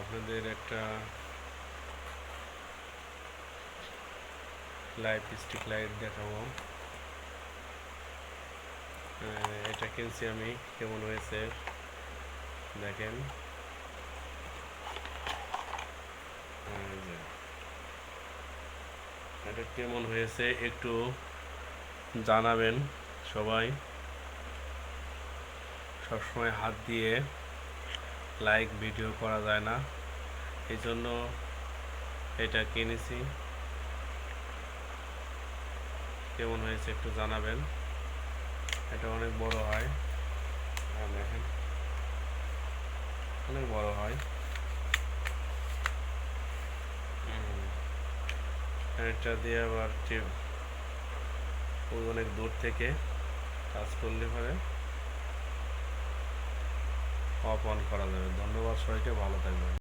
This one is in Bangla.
আপনাদের একটা লাইট স্টিক লাইট দেখাবো। এটা কিনছি আমি, কেমন হয়েছে? দেখেন। এটা কেমন হয়েছে একটু জানাবেন সবাই। সবসময় হাত দিয়ে লাইক ভিডিও করা যায় না। এই জন্য এটা কিনেছি কেমন হয়েছে একটু জানাবেন। এটা অনেক বড় হয়। আর দেখেন। অনেক বড় হয়। এটা দিয়ে আবার অনেক দূর থেকে কাজ করলে পরে। অফ করা যাবে। ধন্যবাদ সবাইকে ভালো থাকবেন।